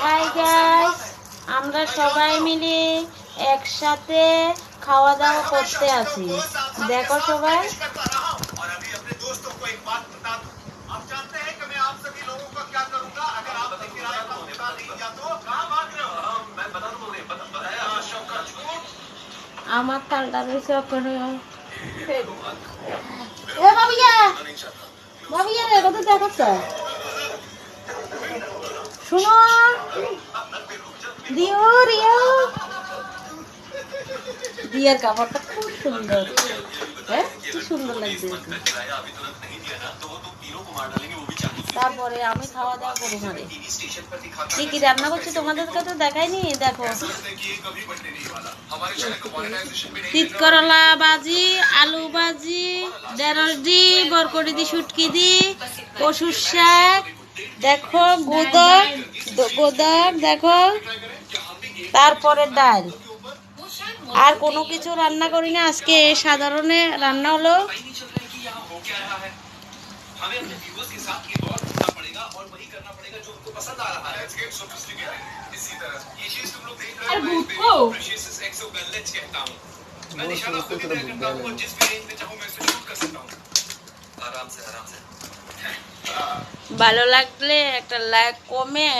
Hi guys আমরা সবাই মিলে একসাথে খাওয়া দাওয়া করতে আছি। দেখো সবাই। আমার তালটা রয়েছে ওখানে এ ভাবিয়া! রে কত শোনো। দিও রিয়া দিয়ার কাপড়টা খুব সুন্দর। হ্যাঁ কি সুন্দর লাগছে তারপরে আমি খাওয়া দাওয়া করব ঘরে। কি কি রান্না করছি তোমাদের কাছে দেখাইনি? দেখো। তিত করলা ভাজি, আলু বাজি ঢেঁড়স দি বরকটি দি, শুটকি দি কসুর শাক দেখো গোদর গোদর দেখো তারপরে ডাল আর কোনো কিছু রান্না করি না আজকে সাধারণে রান্না হলো नहीं चल रहा है कि यहाँ हो क्या रहा है हमें अपने व्यूअर्स के साथ ये दौर करना पड़ेगा और वही करना पड़ेगा जो उनको पसंद आ रहा है लेट्स गेट सोफिस्टिकेटेड इसी तरह ये चीज तुम लोग देख रहे हो मैं प्रेशियस एक्सोगेलेट्स कहता हूं मैं निशाना खुद ही तय करता हूं और जिस भी रेंज में चाहूं मैं उसे शूट कर सकता हूं आराम से आराम से ভালো লাগলে একটা লাইক কমে